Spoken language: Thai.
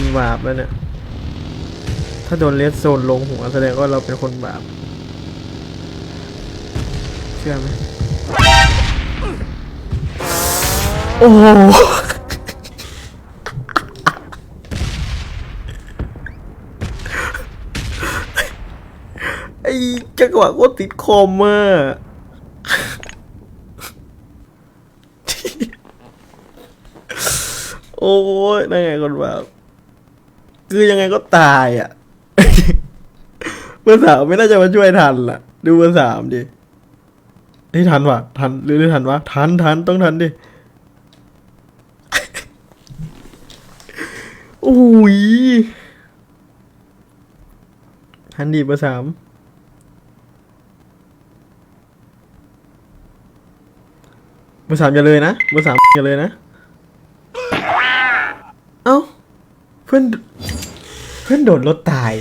คนบาปแล้วเนี่ย ถ้าโดนเลสโซนลงหัวแสดงว่าเราเป็นคนบาป เชื่อไหมโอ้ไอ้จังหวะก็ติดคอมอะโอ้ยนั่นไงคนแบบ คือยังไงก็ตายอะ เบอร์สามไม่น่าจะมาช่วยทันล่ะ ดูเบอร์สามดินี่ทันวะทันหรือไม่ทันวะทันทันต้องทันดิโอ้ยทันดีเบอร์สามเบอร์สามอย่าเลยนะเบอร์สามอย่าเลยนะ เพื่อน เพื่อนโดนรถตาย